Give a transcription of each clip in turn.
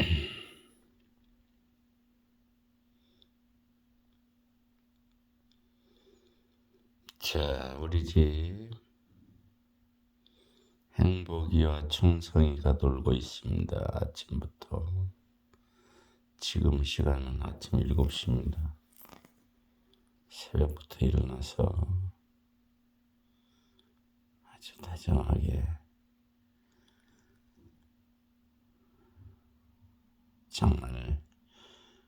자, 우리 집 행복이와 충성이가 놀고 있습니다. 아침부터. 지금 시간은 아침 7시입니다. 새벽부터 일어나서 아주 다정하게 장난을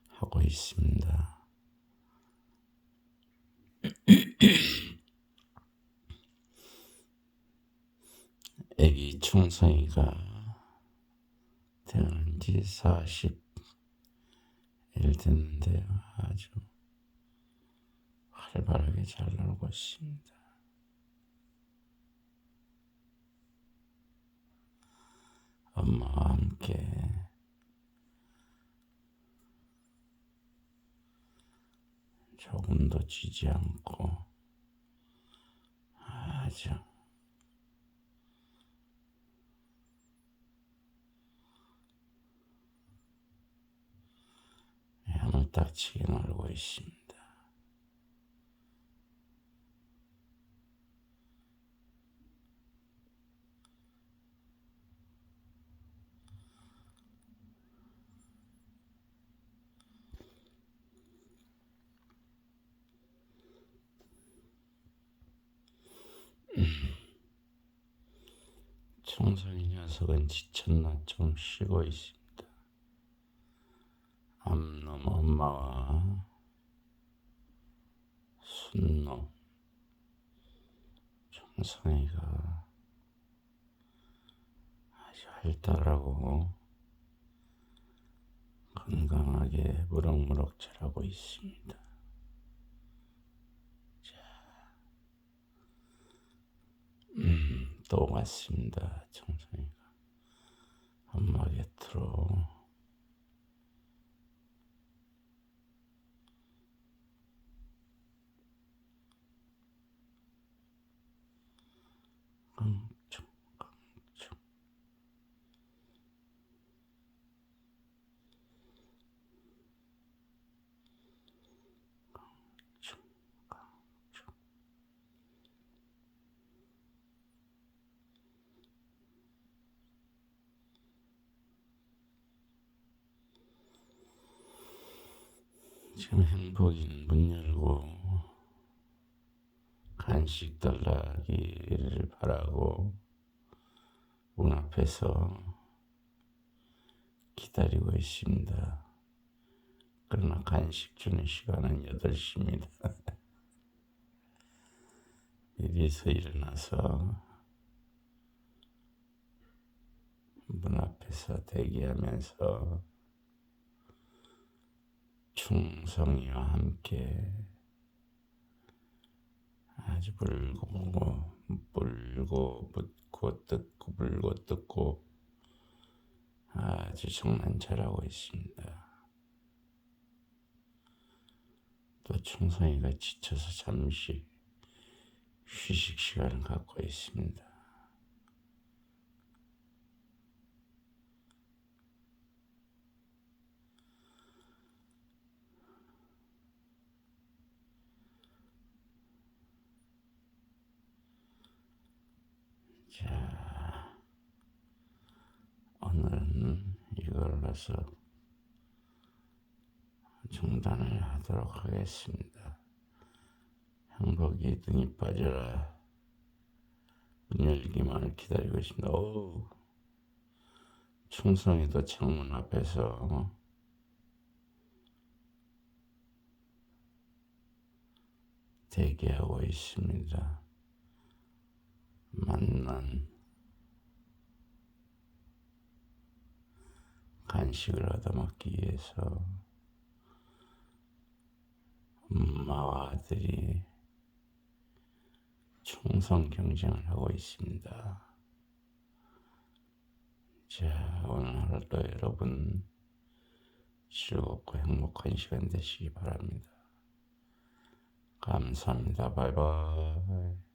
하고 있습니다. 애기 충성이가 태어난 지 40일 됐는데요. 아주 활발하게 잘 놀고 있습니다. 엄마와 함께 조금도 지지 않고 아주 야무딱지게 놀고 있습니다. 청소년 녀석은 지쳤나 좀 쉬고 있습니다. 암놈 엄마와 순놈 청성이가 아주 활달하고 건강하게 무럭무럭 자라고 있습니다. 음, 또 왔습니다. 청성이가 엄마 곁으로 깡총 깡총 깡총 깡총 지금 행복이는 문 열고 간식 달라기를 바라고 문 앞에서 기다리고 있습니다. 그러나 간식 주는 시간은 8시입니다. 미리서 일어나서 문 앞에서 대기하면서 충성이와 함께 아주 불고 불고 붙고 뜯고 불고 뜯고 아주 정말 잘하고 있습니다. 또 충성이가 지쳐서 잠시 휴식 시간을 갖고 있습니다. 자, 오늘은 이걸로서 중단을 하도록 하겠습니다. 행복이 등이 빠져라. 문 열기만을 기다리고 있습니다. 오, 충성이도 창문 앞에서 대기하고 있습니다. 만난 간식을 얻어먹기 위해서 엄마와 아들이 충성 경쟁을 하고 있습니다. 자, 오늘 하루도 여러분 즐겁고 행복한 시간 되시기 바랍니다. 감사합니다. 바이바이.